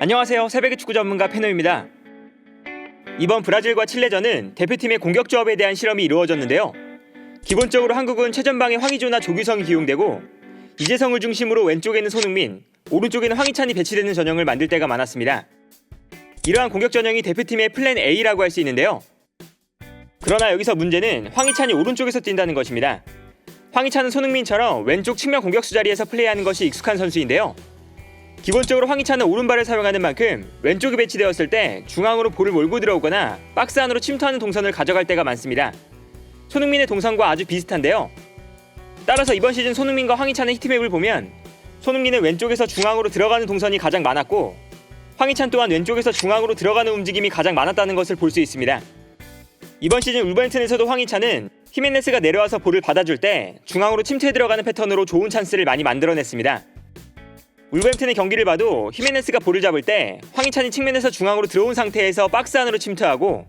안녕하세요. 새벽의 축구 전문가 페노입니다. 이번 브라질과 칠레전은 대표팀의 공격 조합에 대한 실험이 이루어졌는데요. 기본적으로 한국은 최전방에 황의조나 조규성이 기용되고 이재성을 중심으로 왼쪽에는 손흥민, 오른쪽에는 황희찬이 배치되는 전형을 만들 때가 많았습니다. 이러한 공격 전형이 대표팀의 플랜 A라고 할 수 있는데요. 그러나 여기서 문제는 황희찬이 오른쪽에서 뛴다는 것입니다. 황희찬은 손흥민처럼 왼쪽 측면 공격수 자리에서 플레이하는 것이 익숙한 선수인데요. 기본적으로 황희찬은 오른발을 사용하는 만큼 왼쪽에 배치되었을 때 중앙으로 볼을 몰고 들어오거나 박스 안으로 침투하는 동선을 가져갈 때가 많습니다. 손흥민의 동선과 아주 비슷한데요. 따라서 이번 시즌 손흥민과 황희찬의 히트맵을 보면 손흥민은 왼쪽에서 중앙으로 들어가는 동선이 가장 많았고 황희찬 또한 왼쪽에서 중앙으로 들어가는 움직임이 가장 많았다는 것을 볼 수 있습니다. 이번 시즌 울버햄튼에서도 황희찬은 히메네스가 내려와서 볼을 받아줄 때 중앙으로 침투해 들어가는 패턴으로 좋은 찬스를 많이 만들어냈습니다. 울버햄튼의 경기를 봐도 히메네스가 볼을 잡을 때 황희찬이 측면에서 중앙으로 들어온 상태에서 박스 안으로 침투하고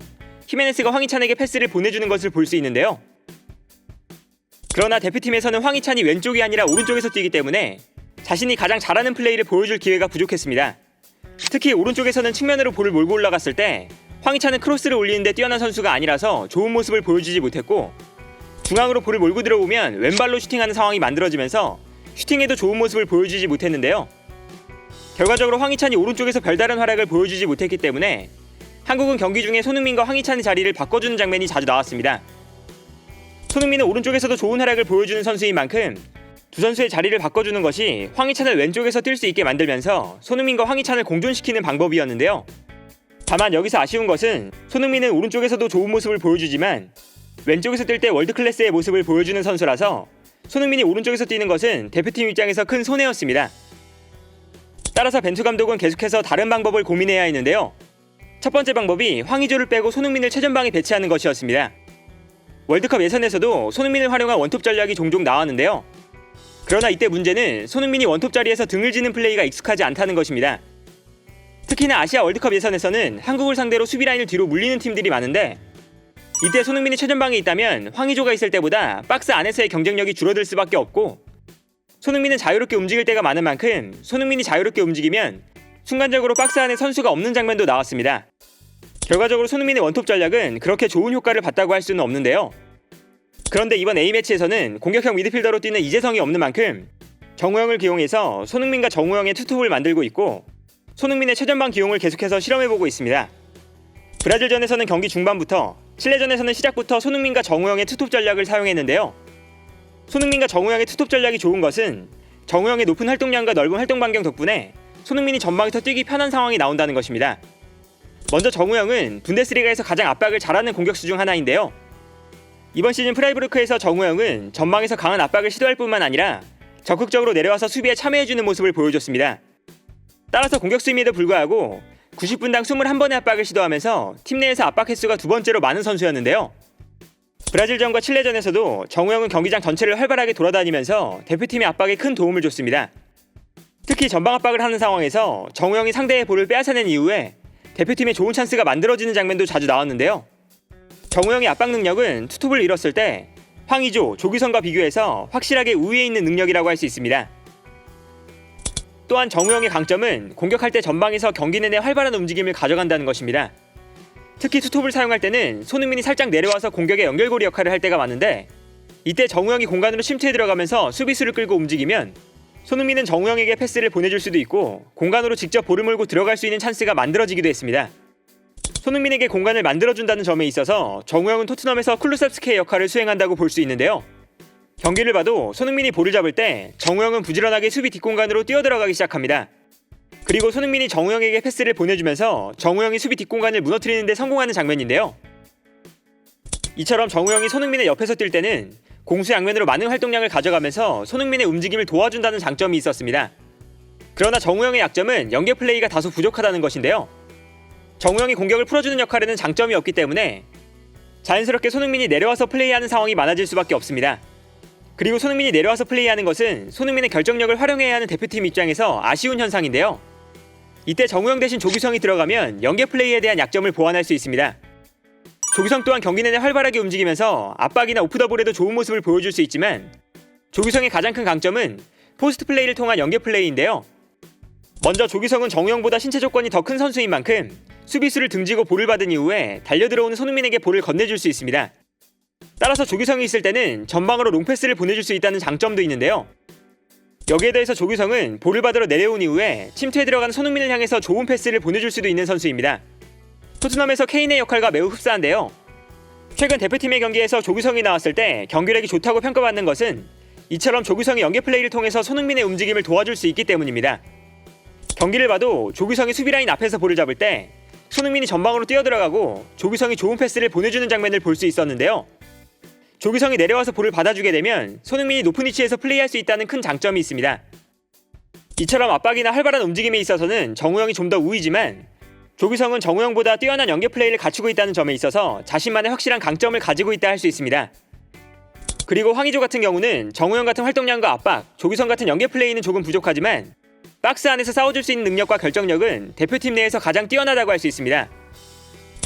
히메네스가 황희찬에게 패스를 보내주는 것을 볼 수 있는데요. 그러나 대표팀에서는 황희찬이 왼쪽이 아니라 오른쪽에서 뛰기 때문에 자신이 가장 잘하는 플레이를 보여줄 기회가 부족했습니다. 특히 오른쪽에서는 측면으로 볼을 몰고 올라갔을 때 황희찬은 크로스를 올리는데 뛰어난 선수가 아니라서 좋은 모습을 보여주지 못했고 중앙으로 볼을 몰고 들어오면 왼발로 슈팅하는 상황이 만들어지면서 슈팅에도 좋은 모습을 보여주지 못했는데요. 결과적으로 황희찬이 오른쪽에서 별다른 활약을 보여주지 못했기 때문에 한국은 경기 중에 손흥민과 황희찬의 자리를 바꿔주는 장면이 자주 나왔습니다. 손흥민은 오른쪽에서도 좋은 활약을 보여주는 선수인 만큼 두 선수의 자리를 바꿔주는 것이 황희찬을 왼쪽에서 뛸 수 있게 만들면서 손흥민과 황희찬을 공존시키는 방법이었는데요. 다만 여기서 아쉬운 것은 손흥민은 오른쪽에서도 좋은 모습을 보여주지만 왼쪽에서 뛸 때 월드 클래스의 모습을 보여주는 선수라서 손흥민이 오른쪽에서 뛰는 것은 대표팀 입장에서 큰 손해였습니다. 따라서 벤투 감독은 계속해서 다른 방법을 고민해야 했는데요. 첫 번째 방법이 황의조를 빼고 손흥민을 최전방에 배치하는 것이었습니다. 월드컵 예선에서도 손흥민을 활용한 원톱 전략이 종종 나왔는데요. 그러나 이때 문제는 손흥민이 원톱 자리에서 등을 지는 플레이가 익숙하지 않다는 것입니다. 특히나 아시아 월드컵 예선에서는 한국을 상대로 수비 라인을 뒤로 물리는 팀들이 많은데 이때 손흥민이 최전방에 있다면 황의조가 있을 때보다 박스 안에서의 경쟁력이 줄어들 수밖에 없고 손흥민은 자유롭게 움직일 때가 많은 만큼 손흥민이 자유롭게 움직이면 순간적으로 박스 안에 선수가 없는 장면도 나왔습니다. 결과적으로 손흥민의 원톱 전략은 그렇게 좋은 효과를 봤다고 할 수는 없는데요. 그런데 이번 A매치에서는 공격형 미드필더로 뛰는 이재성이 없는 만큼 정우영을 기용해서 손흥민과 정우영의 투톱을 만들고 있고 손흥민의 최전방 기용을 계속해서 실험해보고 있습니다. 브라질전에서는 경기 중반부터 칠레전에서는 시작부터 손흥민과 정우영의 투톱 전략을 사용했는데요. 손흥민과 정우영의 투톱 전략이 좋은 것은 정우영의 높은 활동량과 넓은 활동 반경 덕분에 손흥민이 전방에서 뛰기 편한 상황이 나온다는 것입니다. 먼저 정우영은 분데스리가에서 가장 압박을 잘하는 공격수 중 하나인데요. 이번 시즌 프라이브르크에서 정우영은 전방에서 강한 압박을 시도할 뿐만 아니라 적극적으로 내려와서 수비에 참여해주는 모습을 보여줬습니다. 따라서 공격수임에도 불구하고 90분당 21번의 압박을 시도하면서 팀 내에서 압박 횟수가 두 번째로 많은 선수였는데요. 브라질전과 칠레전에서도 정우영은 경기장 전체를 활발하게 돌아다니면서 대표팀의 압박에 큰 도움을 줬습니다. 특히 전방 압박을 하는 상황에서 정우영이 상대의 볼을 빼앗아낸 이후에 대표팀에 좋은 찬스가 만들어지는 장면도 자주 나왔는데요. 정우영의 압박 능력은 투톱을 잃었을 때 황의조, 조규성과 비교해서 확실하게 우위에 있는 능력이라고 할 수 있습니다. 또한 정우영의 강점은 공격할 때 전방에서 경기 내내 활발한 움직임을 가져간다는 것입니다. 특히 투톱을 사용할 때는 손흥민이 살짝 내려와서 공격의 연결고리 역할을 할 때가 많은데 이때 정우영이 공간으로 침투해 들어가면서 수비수를 끌고 움직이면 손흥민은 정우영에게 패스를 보내줄 수도 있고 공간으로 직접 볼을 몰고 들어갈 수 있는 찬스가 만들어지기도 했습니다. 손흥민에게 공간을 만들어준다는 점에 있어서 정우영은 토트넘에서 클루셉스키의 역할을 수행한다고 볼 수 있는데요. 경기를 봐도 손흥민이 볼을 잡을 때 정우영은 부지런하게 수비 뒷공간으로 뛰어들어가기 시작합니다. 그리고 손흥민이 정우영에게 패스를 보내주면서 정우영이 수비 뒷공간을 무너뜨리는 데 성공하는 장면인데요. 이처럼 정우영이 손흥민의 옆에서 뛸 때는 공수 양면으로 많은 활동량을 가져가면서 손흥민의 움직임을 도와준다는 장점이 있었습니다. 그러나 정우영의 약점은 연계 플레이가 다소 부족하다는 것인데요. 정우영이 공격을 풀어주는 역할에는 장점이 없기 때문에 자연스럽게 손흥민이 내려와서 플레이하는 상황이 많아질 수밖에 없습니다. 그리고 손흥민이 내려와서 플레이하는 것은 손흥민의 결정력을 활용해야 하는 대표팀 입장에서 아쉬운 현상인데요. 이때 정우영 대신 조규성이 들어가면 연계 플레이에 대한 약점을 보완할 수 있습니다. 조규성 또한 경기 내내 활발하게 움직이면서 압박이나 오프더볼에도 좋은 모습을 보여줄 수 있지만 조규성의 가장 큰 강점은 포스트 플레이를 통한 연계 플레이인데요. 먼저 조규성은 정우영보다 신체 조건이 더 큰 선수인 만큼 수비수를 등지고 볼을 받은 이후에 달려 들어오는 손흥민에게 볼을 건네줄 수 있습니다. 따라서 조규성이 있을 때는 전방으로 롱패스를 보내줄 수 있다는 장점도 있는데요. 여기에 대해서 조규성은 볼을 받으러 내려온 이후에 침투에 들어간 손흥민을 향해서 좋은 패스를 보내줄 수도 있는 선수입니다. 토트넘에서 케인의 역할과 매우 흡사한데요. 최근 대표팀의 경기에서 조규성이 나왔을 때 경기력이 좋다고 평가받는 것은 이처럼 조규성이 연계 플레이를 통해서 손흥민의 움직임을 도와줄 수 있기 때문입니다. 경기를 봐도 조규성이 수비 라인 앞에서 볼을 잡을 때 손흥민이 전방으로 뛰어들어가고 조규성이 좋은 패스를 보내주는 장면을 볼 수 있었는데요. 조규성이 내려와서 볼을 받아주게 되면 손흥민이 높은 위치에서 플레이할 수 있다는 큰 장점이 있습니다. 이처럼 압박이나 활발한 움직임에 있어서는 정우영이 좀 더 우위지만 조규성은 정우영보다 뛰어난 연계 플레이를 갖추고 있다는 점에 있어서 자신만의 확실한 강점을 가지고 있다 할 수 있습니다. 그리고 황의조 같은 경우는 정우영 같은 활동량과 압박, 조규성 같은 연계 플레이는 조금 부족하지만 박스 안에서 싸워줄 수 있는 능력과 결정력은 대표팀 내에서 가장 뛰어나다고 할 수 있습니다.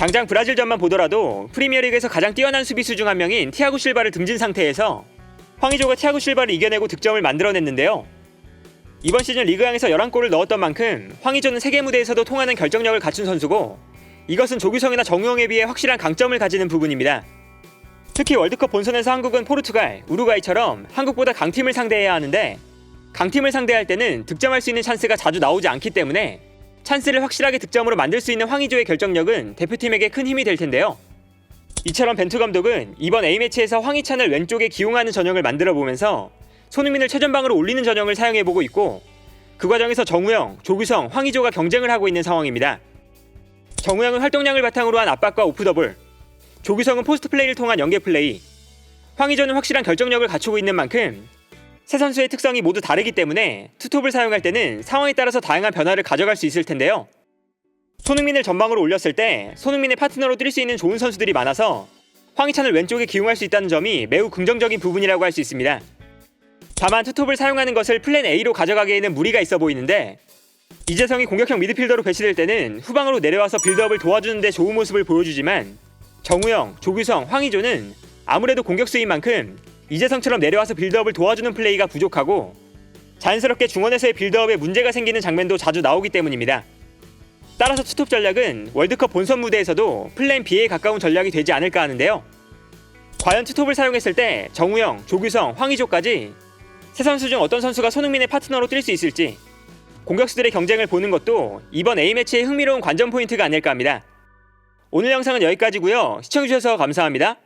당장 브라질전만 보더라도 프리미어리그에서 가장 뛰어난 수비수 중 한 명인 티아고 실바를 등진 상태에서 황의조가 티아고 실바를 이겨내고 득점을 만들어냈는데요. 이번 시즌 리그왕에서 11골을 넣었던 만큼 황의조는 세계 무대에서도 통하는 결정력을 갖춘 선수고 이것은 조규성이나 정우영에 비해 확실한 강점을 가지는 부분입니다. 특히 월드컵 본선에서 한국은 포르투갈, 우루과이처럼 한국보다 강팀을 상대해야 하는데 강팀을 상대할 때는 득점할 수 있는 찬스가 자주 나오지 않기 때문에 찬스를 확실하게 득점으로 만들 수 있는 황의조의 결정력은 대표팀에게 큰 힘이 될 텐데요. 이처럼 벤투 감독은 이번 A매치에서 황희찬을 왼쪽에 기용하는 전형을 만들어 보면서 손흥민을 최전방으로 올리는 전형을 사용해 보고 있고 그 과정에서 정우영, 조규성, 황의조가 경쟁을 하고 있는 상황입니다. 정우영은 활동량을 바탕으로 한 압박과 오프더블, 조규성은 포스트 플레이를 통한 연계 플레이, 황의조는 확실한 결정력을 갖추고 있는 만큼 세 선수의 특성이 모두 다르기 때문에 투톱을 사용할 때는 상황에 따라서 다양한 변화를 가져갈 수 있을 텐데요. 손흥민을 전방으로 올렸을 때 손흥민의 파트너로 뛸 수 있는 좋은 선수들이 많아서 황희찬을 왼쪽에 기용할 수 있다는 점이 매우 긍정적인 부분이라고 할 수 있습니다. 다만 투톱을 사용하는 것을 플랜 A로 가져가기에는 무리가 있어 보이는데 이재성이 공격형 미드필더로 배치될 때는 후방으로 내려와서 빌드업을 도와주는데 좋은 모습을 보여주지만 정우영, 조규성, 황희조는 아무래도 공격수인 만큼 이재성처럼 내려와서 빌드업을 도와주는 플레이가 부족하고 자연스럽게 중원에서의 빌드업에 문제가 생기는 장면도 자주 나오기 때문입니다. 따라서 투톱 전략은 월드컵 본선 무대에서도 플랜 B에 가까운 전략이 되지 않을까 하는데요. 과연 투톱을 사용했을 때 정우영, 조규성, 황희조까지 세 선수 중 어떤 선수가 손흥민의 파트너로 뛸 수 있을지 공격수들의 경쟁을 보는 것도 이번 A매치의 흥미로운 관전 포인트가 아닐까 합니다. 오늘 영상은 여기까지고요. 시청해주셔서 감사합니다.